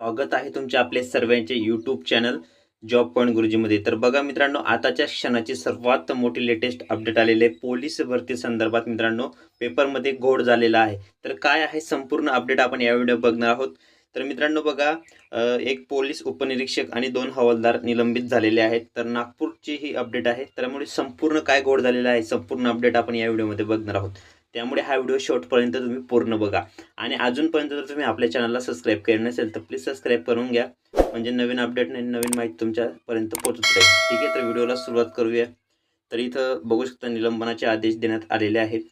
स्वागत आहे तुमच्या आपले सर्वांचे यूट्यूब चॅनल जॉब पॉईंट गुरुजीमध्ये. तर बघा मित्रांनो आताच्या क्षणाची सर्वात मोठी लेटेस्ट अपडेट आलेले आहे. पोलीस भरती संदर्भात मित्रांनो पेपरमध्ये घोड झालेला आहे. तर काय आहे संपूर्ण अपडेट आपण या व्हिडिओ बघणार आहोत? तर मित्रांनो बघा एक पोलीस उपनिरीक्षक आणि दोन हवालदार निलंबित झालेले आहेत. तर नागपूरची ही अपडेट आहे त्यामुळे संपूर्ण काय घोड झालेला आहे संपूर्ण अपडेट आपण या व्हिडिओमध्ये बघणार आहोत. त्यामुळे हा व्हिडिओ शेवटपर्यंत तुम्ही पूर्ण बघा. आणि अजूनपर्यंत जर तुम्ही आपल्या चॅनलला सबस्क्राईब केलं नसेल तर प्लीज सबस्क्राईब करून घ्या. म्हणजे नवीन अपडेट आणि नवीन माहिती तुमच्यापर्यंत पोहोचत राहील. ठीक आहे तर व्हिडिओला सुरुवात करूया. तर इथं बघू शकता निलंबनाचे आदेश देण्यात आलेले आहेत.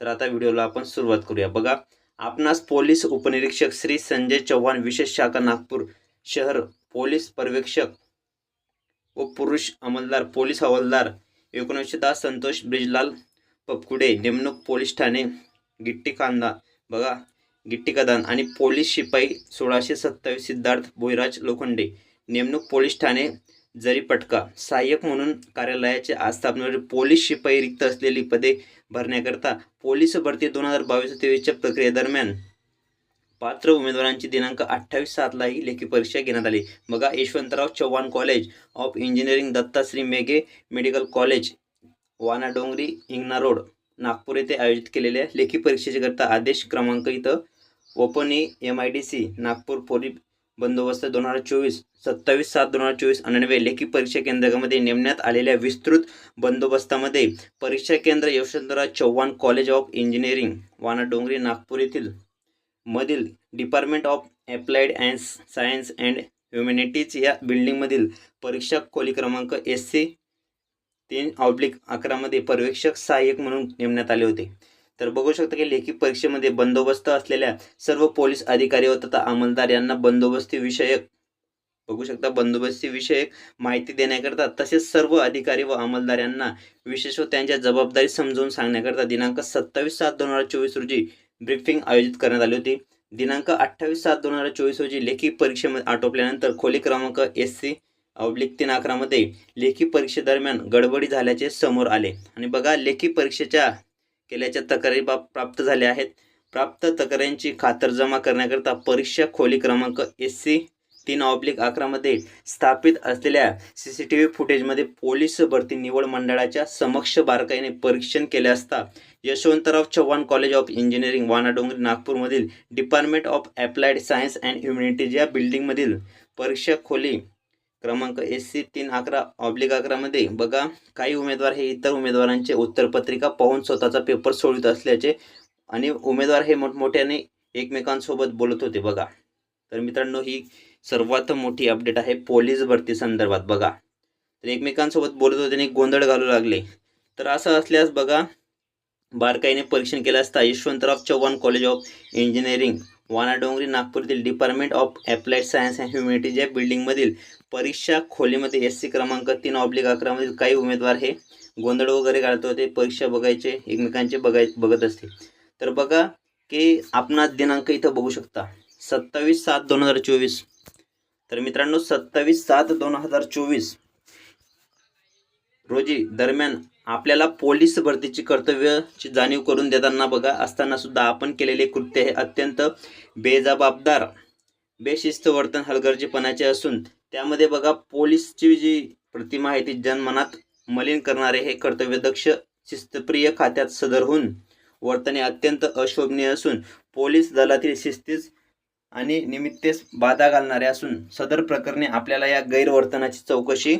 तर आता व्हिडिओला आपण सुरुवात करूया. बघा आपणास पोलीस उपनिरीक्षक श्री संजय चव्हाण विशेष शाखा नागपूर शहर पोलीस पर्यवेक्षक व पुरुष अंमलदार पोलीस हवालदार एकोणीसशे दहा संतोष ब्रिजलाल पपकुडे नेमणूक पोलीस ठाणे गिट्टी कांदा बघा गिट्टी कदान आणि पोलीस शिपाई सोळाशे सत्तावीस सिद्धार्थ बोईराज लोखंडे नेमणूक पोलीस ठाणे जरी पटका सहाय्यक म्हणून कार्यालयाचे आस्थापनावर पोलीस शिपाई रिक्त असलेली पदे भरण्याकरता पोलीस भरती दोन हजार बावीस तेवीसच्या प्रक्रियेदरम्यान पात्र उमेदवारांची दिनांक अठ्ठावीस सातलाही लेखी परीक्षा घेण्यात आली. बघा Yashwantrao Chavan college of engineering Dattashri Meghe medical college Wanadongri इंगना Hingna road Nagpur येथे आयोजित केलेल्या लेखी परीक्षेचे करता आदेश क्रमांक इथं ओपनी M I D C Nagpur police बंदोबस्त दोन हजार चोवीस सत्तावीस सात दोन हजार चोवीस अनन्वे लेखी परीक्षा केंद्रामध्ये नेमण्यात आलेल्या विस्तृत बंदोबस्तामध्ये परीक्षा केंद्र Yashwantrao Chavan college of engineering Wanadongri Nagpur येथील मधील department of applied and science and humanities या बिल्डिंगमधील परीक्षा खोली क्रमांक एस सी तीन ऑब्लिक अकरामध्ये पर्यवेक्षक सहाय्यक म्हणून नेमण्यात आले होते. तर बघू शकता की लेखी परीक्षेमध्ये बंदोबस्त असलेल्या सर्व पोलीस अधिकारी व तथा अंमलदार यांना बंदोबस्ती विषयक बघू शकता बंदोबस्ती विषयक माहिती देण्याकरता तसेच सर्व अधिकारी व अंमलदार यांना विशेष व त्यांच्या जबाबदारी समजून सांगण्याकरता दिनांक सत्तावीस सात दोन हजार चोवीस रोजी ब्रीफिंग आयोजित करण्यात आली होती. दिनांक अठ्ठावीस सात दोन हजार चोवीस रोजी लेखी परीक्षेमध्ये आटोपल्यानंतर खोली क्रमांक एस सी ऑब्लिक तीन अकरामध्ये लेखी परीक्षेदरम्यान गडबडी झाल्याचे समोर आले. आणि बघा लेखी परीक्षेच्या केल्याच्या तक्रारी बाब प्राप्त झाल्या आहेत. प्राप्त तक्रारींची खातरजमा करण्याकरता परीक्षा खोली क्रमांक एस सी तीन ऑब्लिक अकरामध्ये स्थापित असलेल्या सी सी टी व्ही फुटेजमध्ये पोलीस भरती निवड मंडळाच्या समक्ष बारकाईने परीक्षण केले असता Yashwantrao Chavan college of engineering Wanadongri नागपूरमधील department of applied science and humanities या बिल्डिंगमधील परीक्षा खोली क्रमांक एस सी तीन अकरा ऑब्लिक अकरामध्ये बघा काही उमेदवार हे इतर उमेदवारांचे उत्तरपत्रिका पाहून स्वतःचा पेपर सोडवित असल्याचे आणि उमेदवार हे मोठमोठ्याने एकमेकांसोबत बोलत होते बघा. तर मित्रांनो ही सर्वात मोठी अपडेट आहे पोलीस भरती संदर्भात बघा. तर एकमेकांसोबत बोलत होते आणि गोंधळ घालू लागले. तर असं असल्यास बघा बारकाईने परीक्षण केलं असता Yashwantrao Chavan college of engineering Wanadongri नागपूरतील department of applied science and humanities या बिल्डिंगमधील परीक्षा खोलीमध्ये एस सी क्रमांक तीन ऑब्लिक अकरामधील काही उमेदवार हे गोंधळ वगैरे घालत होते. परीक्षा बघायचे एकमेकांचे बघाय बघत असते. तर बघा की आपणा दिनांक इथं बघू शकता. सत्तावीस सात दोन हजार चोवीस. तर मित्रांनो सत्तावीस सात दोन हजार चोवीस रोजी दरम्यान आपल्याला पोलीस भरतीची कर्तव्याची जाणीव करून देताना बघा असताना सुद्धा आपण केलेले कृत्य हे अत्यंत बेजबाबदार बेशिस्त वर्तन हलगर्जीपणाचे असून त्यामध्ये बघा पोलीसची जी प्रतिमा आहे ती जनमनात मलिन करणारे हे कर्तव्यदक्ष शिस्तप्रिय खात्यात सदर होऊन वर्तने अत्यंत अशोभनीय असून पोलीस दलातील शिस्तीस आणि निमित्तेस बाधा घालणारे असून सदर प्रकरणी आपल्याला या गैरवर्तनाची चौकशी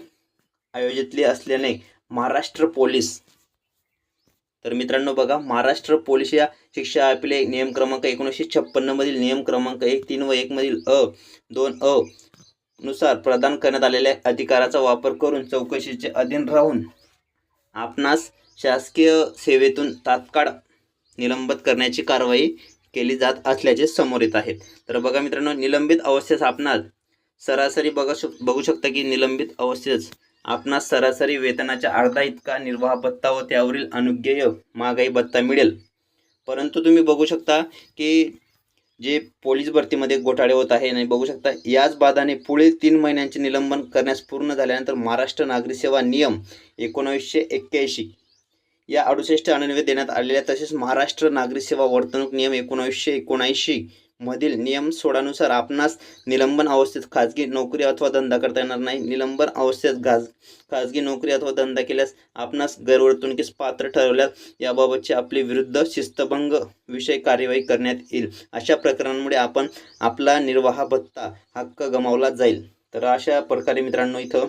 आयोजितली असल्याने महाराष्ट्र पोलीस. तर मित्रांनो बघा महाराष्ट्र पोलीस या शिक्षा आपले नियम क्रमांक एकोणीसशे छप्पन्नमधील नियम क्रमांक एक तीन व एकमधील अ दोन अ नुसार प्रदान करण्यात आलेल्या अधिकाराचा वापर करून चौकशीचे अधीन राहून आपणास शासकीय सेवेतून तात्काळ निलंबित करण्याची कारवाई केली जात असल्याचे समोर येत आहेत. तर बघा मित्रांनो निलंबित अवस्थेस आपणास सरासरी बघा शक बघू शकता की निलंबित अवस्थेस आपणास सरासरी वेतनाच्या अर्धा इतका निर्वाह भत्ता व त्यावरील अनुज्ञेय महागाई भत्ता मिळेल. परंतु तुम्ही बघू शकता की जे पोलीस भरतीमध्ये घोटाळे होत आहे आणि बघू शकता. याच बाधाने पुढील तीन महिन्यांचे निलंबन करण्यास पूर्ण झाल्यानंतर महाराष्ट्र नागरी सेवा नियम एकोणावीसशे एक्क्याऐंशी या अडुसष्ट अनन्वे देण्यात आलेल्या तसेच महाराष्ट्र नागरी सेवा वर्तणूक नियम एकोणावीसशे एकोणऐंशी मधील नियम सोळानुसार आपणास निलंबन अवस्थेत खाजगी नोकरी अथवा धंदा करता येणार नाही. निलंबन अवस्थेत खाज खाजगी नोकरी अथवा धंदा केल्यास आपणास गैरवर्तणुकीस पात्र ठरवल्यास याबाबतची आपली विरुद्ध शिस्तभंग विषय कार्यवाही करण्यात येईल. अशा प्रकरणांमुळे आपण आपला निर्वाह भत्ता हक्क गमावला जाईल. तर अशा प्रकारे मित्रांनो इथं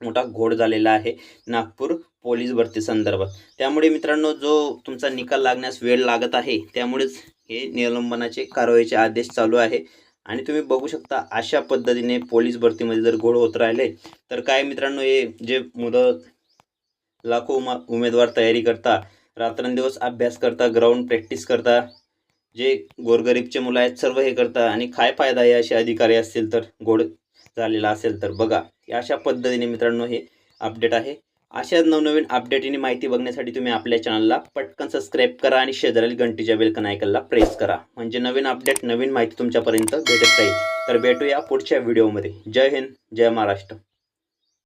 मोठा घोड झालेला आहे नागपूर पोलीस भरती संदर्भात. त्यामुळे मित्रांनो जो तुमचा निकाल लागण्यास वेळ लागत आहे त्यामुळेच हे निलंबनाचे कारवाईचे आदेश चालू आहे. आणि तुम्ही बघू शकता अशा पद्धतीने पोलीस भरतीमध्ये जर घोड होत राहिले तर काय मित्रांनो हे जे मुलं लाखो उमा उमेदवार तयारी करता रात्रंदिवस अभ्यास करता ग्राउंड प्रॅक्टिस करता जे गोरगरीबचे मुलं आहेत सर्व हे करता आणि काय फायदा आहे असे अधिकारी असतील तर गोड झालेला असेल तर बघा. अशा पद्धतीने मित्रांनो हे अपडेट आहे. अशाच नवनवीन अपडेट आणि माहिती बघण्यासाठी तुम्ही आपल्या चॅनलला पटकन सबस्क्राईब करा आणि शेजारील घंटीच्या बेलकन आयकनला प्रेस करा. म्हणजे नवीन अपडेट नवीन माहिती तुमच्यापर्यंत भेटत राहील. तर भेटूया पुढच्या व्हिडिओमध्ये जय हिंद जय महाराष्ट्र.